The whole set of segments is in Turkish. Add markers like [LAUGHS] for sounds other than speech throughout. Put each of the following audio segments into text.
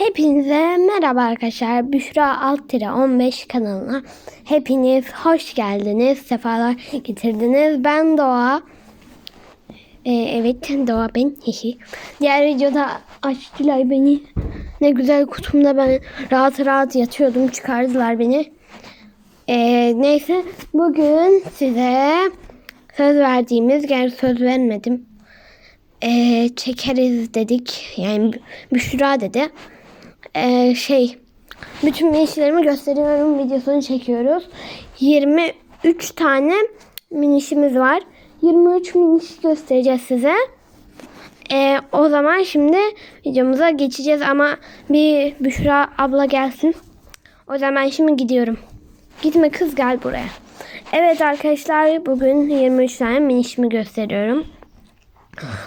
Hepinize merhaba arkadaşlar. Büşra alt 15 kanalına hepiniz hoş geldiniz. Sefalar getirdiniz. Ben Doğa. Ee, evet Doğa ben. Diğer videoda açtılar beni. Ne güzel kutumda ben rahat rahat yatıyordum. Çıkardılar beni. Ee, neyse bugün size söz verdiğimiz gerçi söz vermedim. Ee, çekeriz dedik. Yani Büşra dedi. Ee, şey bütün minişlerimi gösteriyorum videosunu çekiyoruz. 23 tane minişimiz var. 23 miniş göstereceğiz size. Ee, o zaman şimdi videomuza geçeceğiz ama bir Büşra abla gelsin. O zaman şimdi gidiyorum. Gitme kız gel buraya. Evet arkadaşlar bugün 23 tane minişimi gösteriyorum.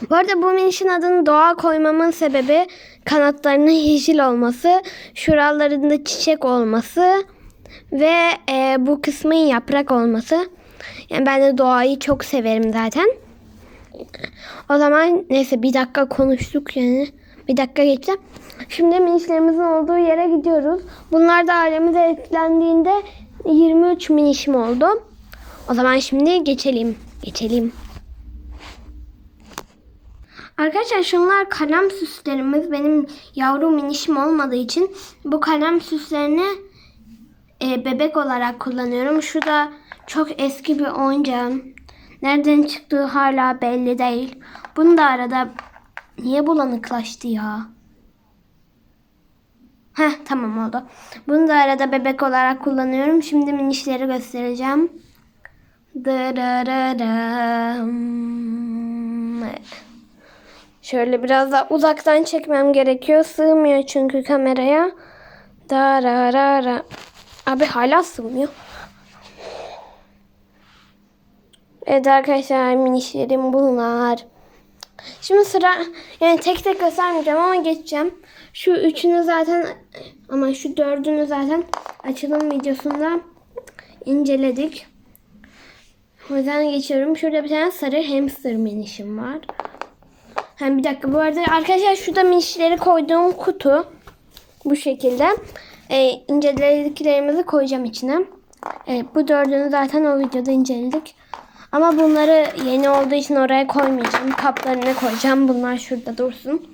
Bu arada bu minişin adını doğa koymamın sebebi kanatlarının yeşil olması, şuralarında çiçek olması ve e, bu kısmın yaprak olması. Yani ben de doğayı çok severim zaten. O zaman neyse bir dakika konuştuk yani. Bir dakika geçti. Şimdi minişlerimizin olduğu yere gidiyoruz. Bunlar da ailemize eklendiğinde 23 minişim oldu. O zaman şimdi geçelim. Geçelim. Arkadaşlar şunlar kalem süslerimiz. Benim yavru minişim olmadığı için bu kalem süslerini e, bebek olarak kullanıyorum. Şu da çok eski bir oyuncağım. Nereden çıktığı hala belli değil. Bunu da arada niye bulanıklaştı ya? Heh tamam oldu. Bunu da arada bebek olarak kullanıyorum. Şimdi minişleri göstereceğim. Dırırırım. Evet. Şöyle biraz daha uzaktan çekmem gerekiyor. Sığmıyor çünkü kameraya. Dararara. Abi hala sığmıyor. Evet arkadaşlar minişlerim bunlar. Şimdi sıra yani tek tek göstermeyeceğim ama geçeceğim. Şu üçünü zaten ama şu dördünü zaten açılım videosunda inceledik. O yüzden geçiyorum. Şurada bir tane sarı hamster minişim var. Hem bir dakika bu arada arkadaşlar şurada minişleri koyduğum kutu bu şekilde. E, incelediklerimizi koyacağım içine. E, bu dördünü zaten o videoda inceledik. Ama bunları yeni olduğu için oraya koymayacağım. Kaplarına koyacağım. Bunlar şurada dursun.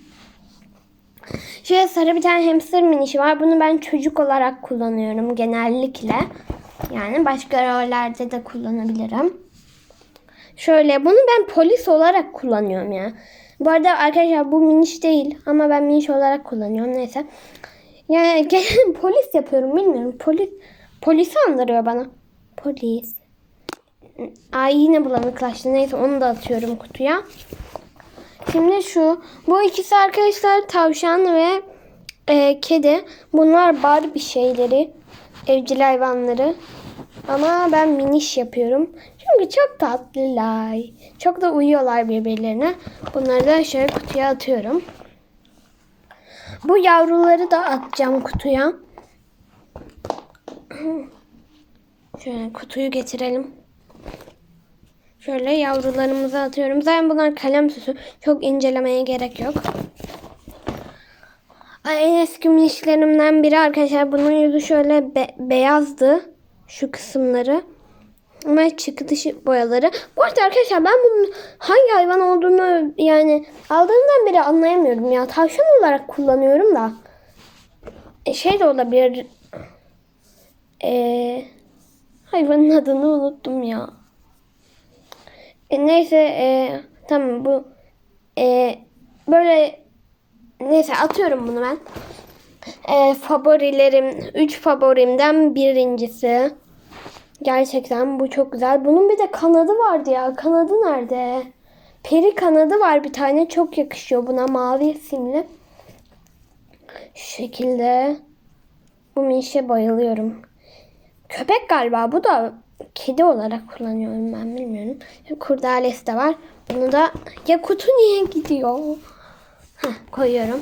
Şöyle sarı bir tane hamster minişi var. Bunu ben çocuk olarak kullanıyorum genellikle. Yani başka rollerde de kullanabilirim. Şöyle bunu ben polis olarak kullanıyorum ya. Bu arada arkadaşlar bu miniş değil ama ben miniş olarak kullanıyorum neyse. Yani [LAUGHS] polis yapıyorum bilmiyorum. Polis polisi andırıyor bana. Polis. Ay yine bulanıklaştı. Neyse onu da atıyorum kutuya. Şimdi şu. Bu ikisi arkadaşlar tavşan ve e, kedi. Bunlar Barbie şeyleri. Evcil hayvanları. Ama ben miniş yapıyorum. Çünkü çok tatlılar. Çok da uyuyorlar birbirlerine. Bunları da şöyle kutuya atıyorum. Bu yavruları da atacağım kutuya. [CLEARS THROAT] Şöyle kutuyu getirelim. Şöyle yavrularımızı atıyorum. Zaten bunlar kalem süsü. Çok incelemeye gerek yok. En eski minişlerimden biri arkadaşlar. Bunun yüzü şöyle be- beyazdı. Şu kısımları. Ama çıkışı boyaları. Bu arada arkadaşlar ben bunun hangi hayvan olduğunu yani aldığımdan beri anlayamıyorum ya. Tavşan olarak kullanıyorum da. E, şey de olabilir. E, hayvanın adını unuttum ya. E, neyse e, tamam bu e, böyle neyse atıyorum bunu ben. E, favorilerim 3 favorimden birincisi. Gerçekten bu çok güzel. Bunun bir de kanadı vardı ya. Kanadı nerede? Peri kanadı var bir tane. Çok yakışıyor buna. Mavi simli. Şu şekilde. Bu minişe bayılıyorum. Köpek galiba. Bu da kedi olarak kullanıyorum ben bilmiyorum. Kurdalesi de var. Bunu da ya kutu niye gidiyor? Heh, koyuyorum.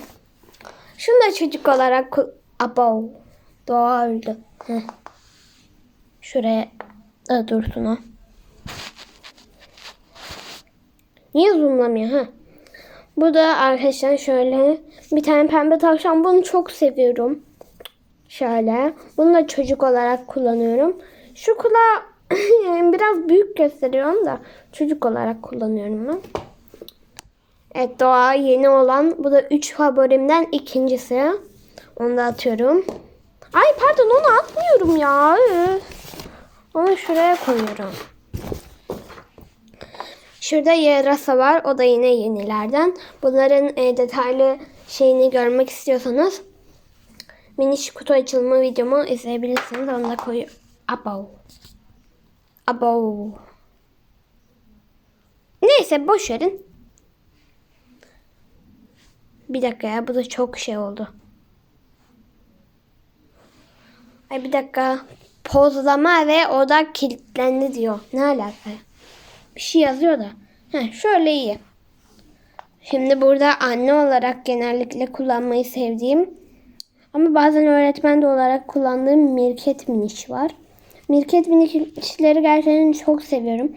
Şunu da çocuk olarak Abo. Doğa öldü. Şuraya da dursun o. Niye zoomlamıyor ha? Bu da arkadaşlar şöyle Bir tane pembe tavşan. Bunu çok seviyorum. Şöyle. Bunu da çocuk olarak kullanıyorum. Şu kulağı [LAUGHS] biraz büyük gösteriyorum da çocuk olarak kullanıyorum ben. Evet doğa yeni olan. Bu da 3 favorimden ikincisi. Onu da atıyorum. Ay pardon onu atmıyorum ya. Onu şuraya koyuyorum. Şurada yarasa var. O da yine yenilerden. Bunların e, detaylı şeyini görmek istiyorsanız miniş kutu açılımı videomu izleyebilirsiniz. Onu da koyuyorum. Abo. Abo. Neyse boş verin. Bir dakika ya bu da çok şey oldu. Ay bir dakika. Pozlama ve oda kilitlendi diyor. Ne alaka? Bir şey yazıyor da. Heh, şöyle iyi. Şimdi burada anne olarak genellikle kullanmayı sevdiğim ama bazen öğretmen de olarak kullandığım mirket miniş var. Mirket minişleri gerçekten çok seviyorum.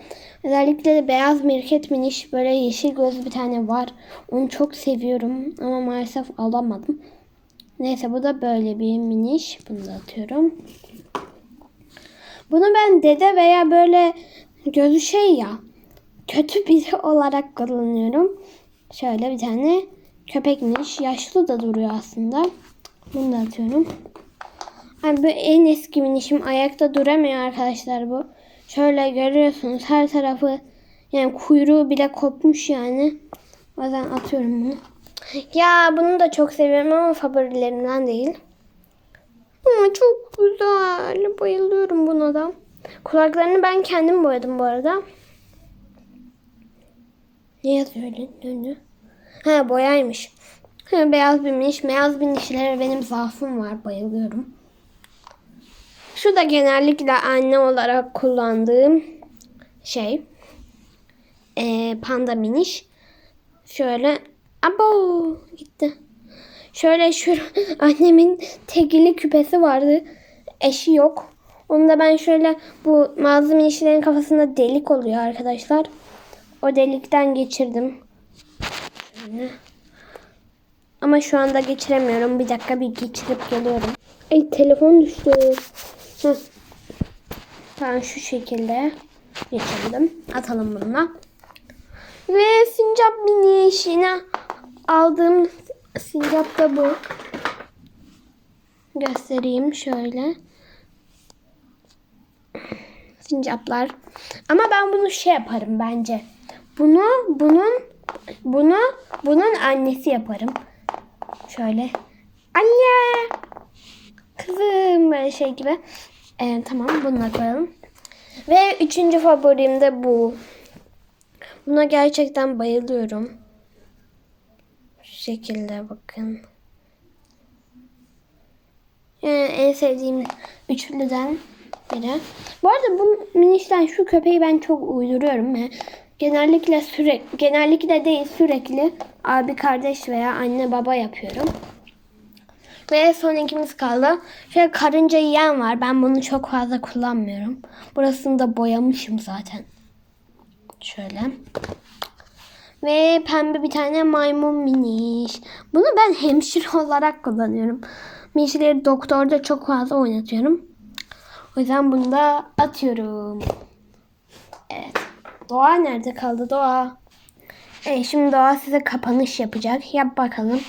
Özellikle de beyaz mirket miniş böyle yeşil göz bir tane var. Onu çok seviyorum ama maalesef alamadım. Neyse bu da böyle bir miniş. Bunu da atıyorum. Bunu ben dede veya böyle gözü şey ya kötü biri [LAUGHS] olarak kullanıyorum. Şöyle bir tane köpekmiş. Yaşlı da duruyor aslında. Bunu da atıyorum. Abi bu en eski minişim. Ayakta duramıyor arkadaşlar bu. Şöyle görüyorsunuz her tarafı yani kuyruğu bile kopmuş yani. O yüzden atıyorum bunu. Ya bunu da çok seviyorum ama favorilerimden değil. Ama çok güzel. Bayılıyorum buna da. Kulaklarını ben kendim boyadım bu arada. Ne yazıyor önünde? Ha boyaymış. Ha, beyaz bir miniş. Beyaz binişlere benim zaafım var. Bayılıyorum. Şu da genellikle anne olarak kullandığım şey. Ee, panda miniş. Şöyle. Abo gitti. Şöyle şu [LAUGHS] annemin tegili küpesi vardı. Eşi yok. Onu da ben şöyle bu malzeme işlerin kafasında delik oluyor arkadaşlar. O delikten geçirdim. Şöyle. Ama şu anda geçiremiyorum. Bir dakika bir geçirip geliyorum. Ay telefon düştü. Hı. Tamam şu şekilde geçirdim. Atalım bununla. Ve sincap mini işine aldığım sincap da bu. Göstereyim şöyle. Sincaplar. Ama ben bunu şey yaparım bence. Bunu bunun bunu bunun annesi yaparım. Şöyle. Anne. Şey gibi. Ee, tamam bunu da koyalım. Ve üçüncü favorim de bu. Buna gerçekten bayılıyorum. Şu şekilde bakın. Yani en sevdiğim üçlüden biri. Bu arada bu minişten şu köpeği ben çok uyduruyorum. Yani genellikle sürekli genellikle değil sürekli abi kardeş veya anne baba yapıyorum. Ve son ikimiz kaldı. Şöyle karınca yiyen var. Ben bunu çok fazla kullanmıyorum. Burasını da boyamışım zaten. Şöyle. Ve pembe bir tane maymun miniş. Bunu ben hemşire [LAUGHS] olarak kullanıyorum. Minişleri doktorda çok fazla oynatıyorum. O yüzden bunu da atıyorum. Evet. Doğa nerede kaldı Doğa? Evet şimdi Doğa size kapanış yapacak. Yap bakalım.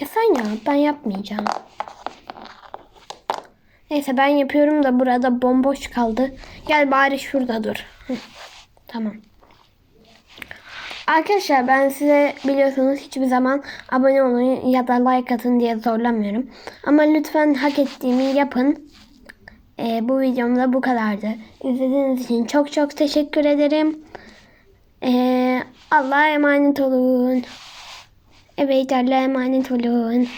Ya sen ya ben yapmayacağım. Neyse ben yapıyorum da burada bomboş kaldı. Gel bari şurada dur. Tamam. Arkadaşlar ben size biliyorsunuz hiçbir zaman abone olun ya da like atın diye zorlamıyorum. Ama lütfen hak ettiğimi yapın. Ee, bu videomda bu kadardı. İzlediğiniz için çok çok teşekkür ederim. Ee, Allah'a emanet olun. Evet Allah'a emanet olun.